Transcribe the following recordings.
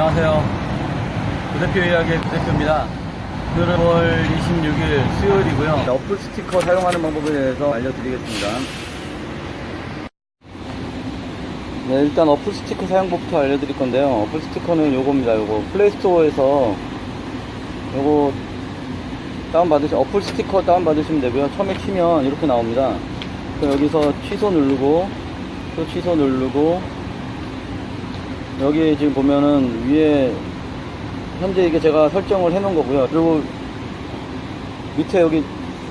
안녕하세요. 부대표 이야기의 부대표입니다. 오늘은 5월 26일 수요일이고요. 어플 스티커 사용하는 방법에 대해서 알려드리겠습니다. 네, 일단 어플 스티커 사용법부터 알려드릴 건데요. 어플 스티커는 요겁니다. 요거 플레이스토어에서 요거 다운받으시 어플 스티커 다운받으시면 되고요. 처음에 치면 이렇게 나옵니다. 여기서 취소 누르고 또 취소 누르고 여기 지금 보면은 위에 현재 이게 제가 설정을 해 놓은 거고요. 그리고 밑에 여기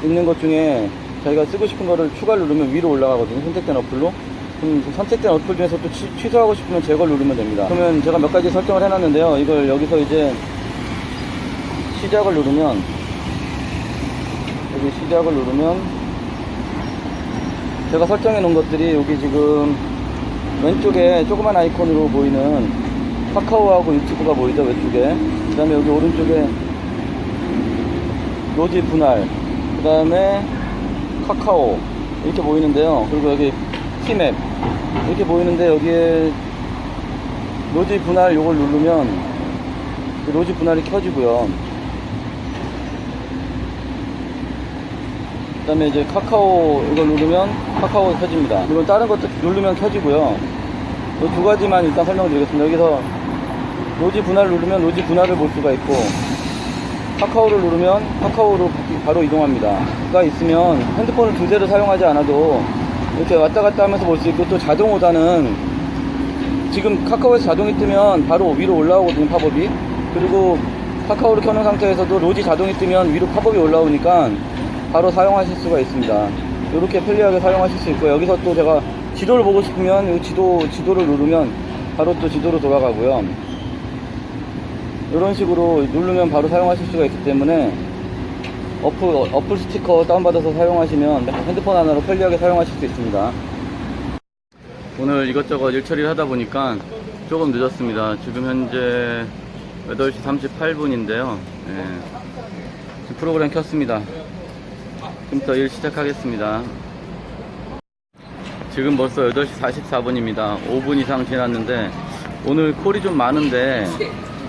있는 것 중에 자기가 쓰고 싶은 거를 추가를 누르면 위로 올라가거든요. 선택된 어플로. 그럼 선택된 어플 중에서 또 취, 취소하고 싶으면 제걸 누르면 됩니다. 그러면 제가 몇 가지 설정을 해 놨는데요. 이걸 여기서 이제 시작을 누르면 여기 시작을 누르면 제가 설정해 놓은 것들이 여기 지금 왼쪽에 조그만 아이콘으로 보이는 카카오하고 유튜브가 보이죠 왼쪽에? 그 다음에 여기 오른쪽에 로지 분할 그 다음에 카카오 이렇게 보이는데요. 그리고 여기 티맵 이렇게 보이는데 여기에 로지 분할 요걸 누르면 그 로지 분할이 켜지고요 그 다음에 이제 카카오 이걸 누르면 카카오 켜집니다. 그리고 다른 것도 누르면 켜지고요. 이 두 가지만 일단 설명드리겠습니다. 여기서 로지 분할을 누르면 로지 분할을 볼 수가 있고 카카오를 누르면 카카오로 바로 이동합니다. 가 있으면 핸드폰을 두 대를 사용하지 않아도 이렇게 왔다 갔다 하면서 볼 수 있고 또 자동 오다는 지금 카카오에서 자동이 뜨면 바로 위로 올라오거든요 팝업이 그리고 카카오를 켜놓은 상태에서도 로지 자동이 뜨면 위로 팝업이 올라오니까 바로 사용하실 수가 있습니다. 이렇게 편리하게 사용하실 수 있고 여기서 또 제가 지도를 보고 싶으면 이 지도 지도를 누르면 바로 또 지도로 돌아가고요. 이런 식으로 누르면 바로 사용하실 수가 있기 때문에 어플 어플 스티커 다운받아서 사용하시면 핸드폰 하나로 편리하게 사용하실 수 있습니다. 오늘 이것저것 일 처리를 하다 보니까 조금 늦었습니다. 지금 현재 8시 38분인데요. 프로그램 켰습니다. 지금부터 일 시작하겠습니다. 지금 벌써 8시 44분입니다. 5분 이상 지났는데 오늘 콜이 좀 많은데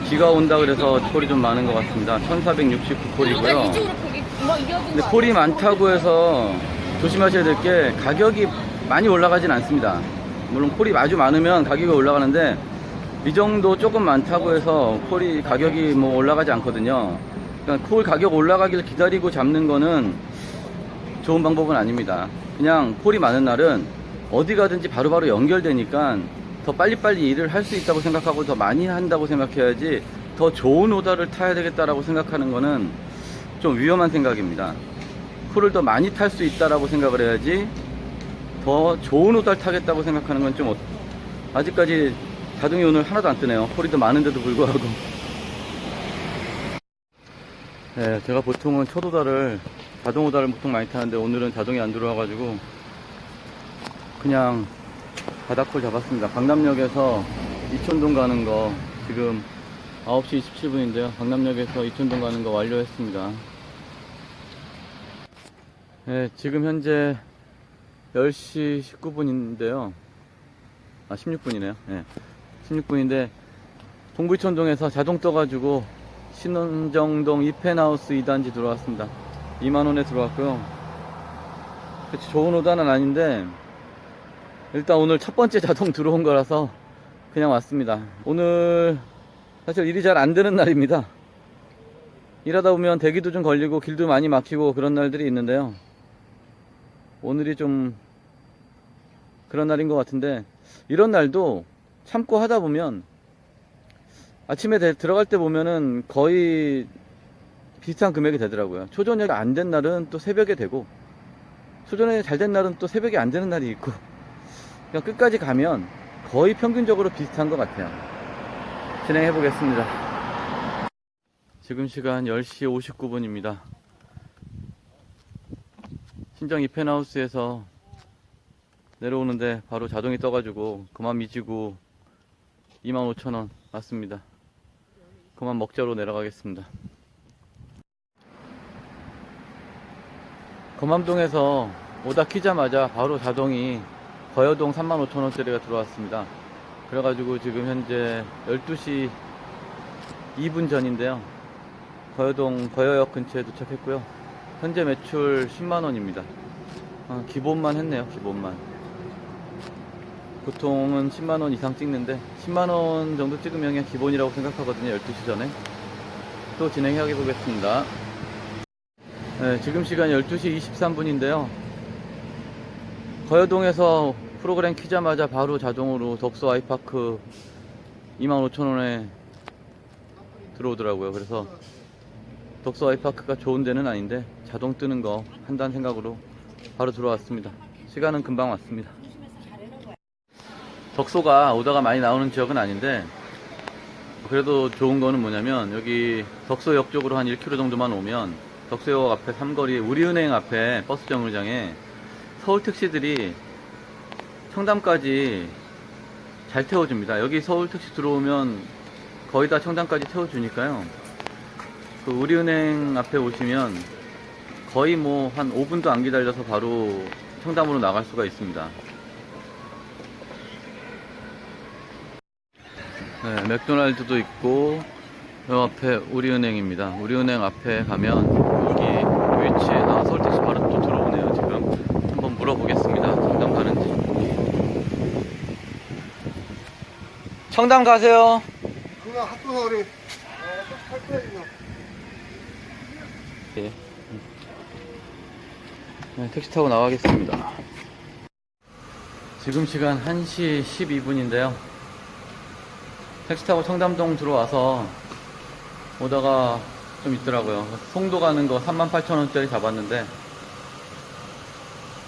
비가 온다 그래서 콜이 좀 많은 것 같습니다. 1469콜이고요. 근데 콜이 많다고 해서 조심하셔야 될 게 가격이 많이 올라가진 않습니다. 물론 콜이 아주 많으면 가격이 올라가는데 이 정도 조금 많다고 해서 콜이 가격이 뭐 올라가지 않거든요. 그러니까 콜 가격 올라가길 기다리고 잡는 거는 좋은 방법은 아닙니다. 그냥 콜이 많은 날은 어디 가든지 바로 바로 연결되니까 더 빨리빨리 일을 할 수 있다고 생각하고 더 많이 한다고 생각해야지 더 좋은 오다를 타야 되겠다라고 생각하는 거는 좀 위험한 생각입니다. 콜을 더 많이 탈 수 있다라고 생각을 해야지 더 좋은 오다를 타겠다고 생각하는 건 좀 아직까지 자동이 오늘 하나도 안 뜨네요. 콜이 더 많은데도 불구하고. 네, 제가 보통은 첫 오다를 자동 오다를 보통 많이 타는데 오늘은 자동이 안 들어와가지고 그냥 바닥콜 잡았습니다. 강남역에서 이촌동 가는 거 지금 9시 27분인데요. 강남역에서 이촌동 가는 거 완료했습니다. 네, 지금 현재 10시 19분인데요. 아, 16분이네요. 네, 16분인데 동부이촌동에서 자동 떠가지고 신원정동 이펜하우스 2단지 들어왔습니다. 2만원에 들어왔고요. 그치, 좋은 오다는 아닌데 일단 오늘 첫 번째 자동 들어온 거라서 그냥 왔습니다. 오늘 사실 일이 잘 안 되는 날입니다. 일하다 보면 대기도 좀 걸리고 길도 많이 막히고 그런 날들이 있는데요. 오늘이 좀 그런 날인 것 같은데 이런 날도 참고 하다 보면 아침에 대- 들어갈 때 보면은 거의 비슷한 금액이 되더라고요. 초저녁이 안 된 날은 또 새벽에 되고 초저녁이 잘 된 날은 또 새벽에 안 되는 날이 있고 그냥 끝까지 가면 거의 평균적으로 비슷한 것 같아요. 진행해 보겠습니다. 지금 시간 10시 59분입니다. 신정 이펜하우스에서 내려오는데 바로 자동이 떠가지고 그만 미지고 25,000원 맞습니다. 그만 먹자로 내려가겠습니다. 검암동에서 오다 키자마자 바로 자동이 거여동 35,000원짜리가 들어왔습니다. 그래가지고 지금 현재 12시 2분 전인데요. 거여동 거여역 근처에 도착했고요. 현재 매출 10만 원입니다. 아, 기본만 했네요. 기본만. 보통은 10만 원 이상 찍는데 10만 원 정도 찍으면 그냥 기본이라고 생각하거든요. 12시 전에. 또 진행해 보겠습니다. 네, 지금 시간 12시 23분인데요. 거여동에서 프로그램 키자마자 바로 자동으로 덕소 아이파크 25,000원에 들어오더라고요. 그래서 덕소 아이파크가 좋은 데는 아닌데 자동 뜨는 거 한다는 생각으로 바로 들어왔습니다. 시간은 금방 왔습니다. 덕소가 오다가 많이 나오는 지역은 아닌데 그래도 좋은 거는 뭐냐면 여기 덕소역 쪽으로 한 1km 정도만 오면 덕소역 앞에 삼거리 우리은행 앞에 버스 정류장에 서울 택시들이 청담까지 잘 태워줍니다. 여기 서울 택시 들어오면 거의 다 청담까지 태워주니까요. 그 우리은행 앞에 오시면 거의 뭐 한 5분도 안 기다려서 바로 청담으로 나갈 수가 있습니다. 네, 맥도날드도 있고 요 앞에 우리은행입니다. 우리은행 앞에 가면 여기 위치에 아, 서울택시 바로 또 들어오네요. 지금 한번 물어보겠습니다. 청담 가는지. 청담 가세요. 그거 우리 할거예요 예. 네, 택시 타고 나가겠습니다. 지금 시간 1시 12분인데요. 택시 타고 청담동 들어와서 오다가 좀 있더라고요. 송도 가는 거 38,000원짜리 잡았는데,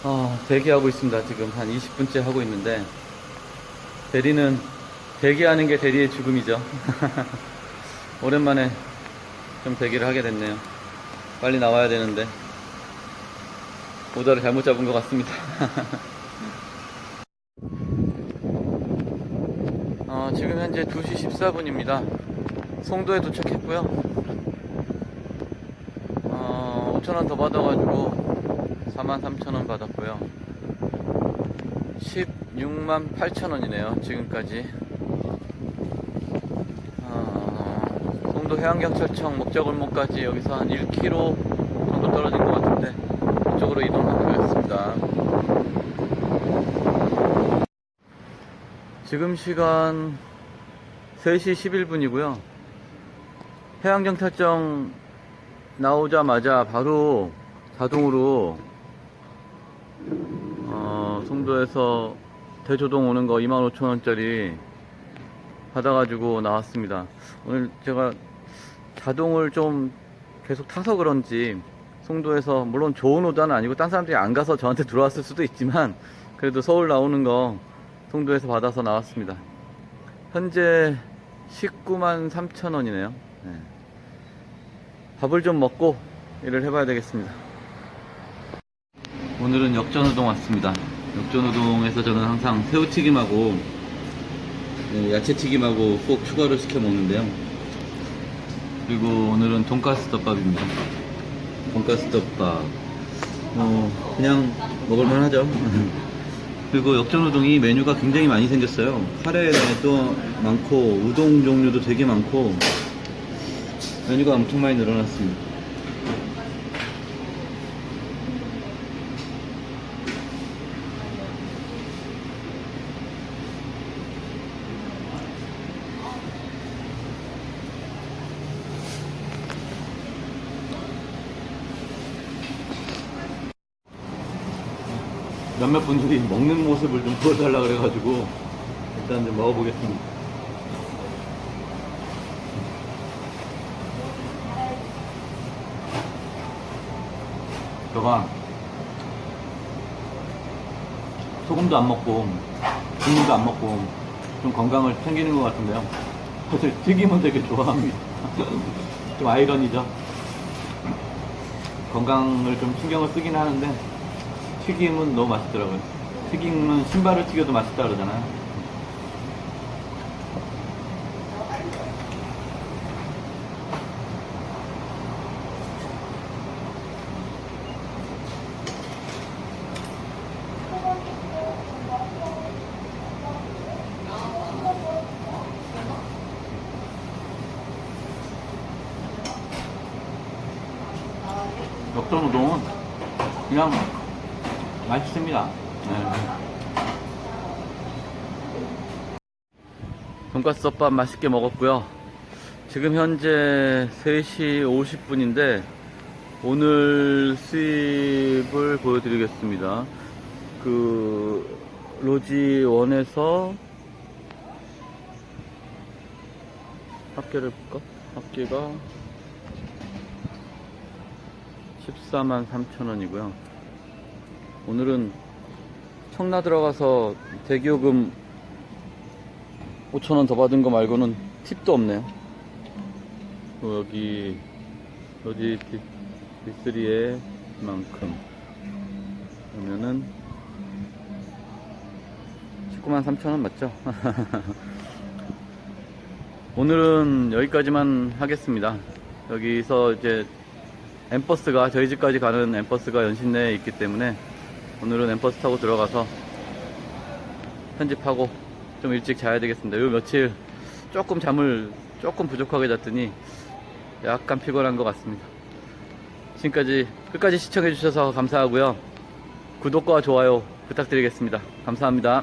아, 대기하고 있습니다. 지금 한 20분째 하고 있는데, 대리는 대기하는 게 대리의 죽음이죠. 오랜만에 좀 대기를 하게 됐네요. 빨리 나와야 되는데 오다를 잘못 잡은 것 같습니다. 어, 지금 현재 2시 14분입니다. 송도에 도착했고요. 어, 5천원 더 받아가지고 43,000원 받았고요. 16만 8천원이네요. 지금까지. 어, 송도 해양경찰청 목적골목까지 여기서 한 1km 정도 떨어진 것 같은데 이쪽으로 이동하겠습니다. 지금 시간 3시 11분이고요. 해양경찰청 나오자마자 바로 자동으로 어, 송도에서 대조동 오는 거 25,000원짜리 받아가지고 나왔습니다. 오늘 제가 자동을 좀 계속 타서 그런지 송도에서 물론 좋은 오다는 아니고 딴 사람들이 안 가서 저한테 들어왔을 수도 있지만 그래도 서울 나오는 거 송도에서 받아서 나왔습니다. 현재 19만 3천 원이네요. 네. 밥을 좀 먹고 일을 해봐야 되겠습니다. 오늘은 역전우동 왔습니다. 역전우동에서 저는 항상 새우튀김하고 네, 야채튀김하고 꼭 추가로 시켜 먹는데요. 그리고 오늘은 돈가스 덮밥입니다. 돈가스 덮밥. 어, 그냥 먹을만 하죠. 그리고 역전우동이 메뉴가 굉장히 많이 생겼어요. 카레도 많고, 우동 종류도 되게 많고, 메뉴가 엄청 많이 늘어났습니다. 몇몇 분들이 먹는 모습을 좀 보여달라 그래가지고 일단 좀 먹어보겠습니다. 저가 소금도 안 먹고 국물도 안 먹고 좀 건강을 챙기는 것 같은데요. 사실 튀김은 되게 좋아합니다. 좀 아이러니죠. 건강을 좀 신경을 쓰긴 하는데 튀김은 너무 맛있더라고요. 튀김은 신발을 튀겨도 맛있다 그러잖아요. 어떤 우동은 그냥 맛있습니다. 네. 돈가스 덮밥 맛있게 먹었고요. 지금 현재 3시 50분인데 오늘 수입을 보여드리겠습니다. 그 로지 원에서 합계를 볼까? 합계가 14만 3천 원이고요. 오늘은 청라 들어가서 대기요금 5천 원 더 받은 거 말고는 팁도 없네요. 또 여기 로지 B3의 만큼 그러면은 19만 3천 원 맞죠? 오늘은 여기까지만 하겠습니다. 여기서 이제 엠버스가 저희 집까지 가는 엠버스가 연신내에 있기 때문에 오늘은 엠버스 타고 들어가서 편집하고 좀 일찍 자야 되겠습니다. 요 며칠 조금 잠을 조금 부족하게 잤더니 약간 피곤한 것 같습니다. 지금까지 끝까지 시청해 주셔서 감사하고요. 구독과 좋아요 부탁드리겠습니다. 감사합니다.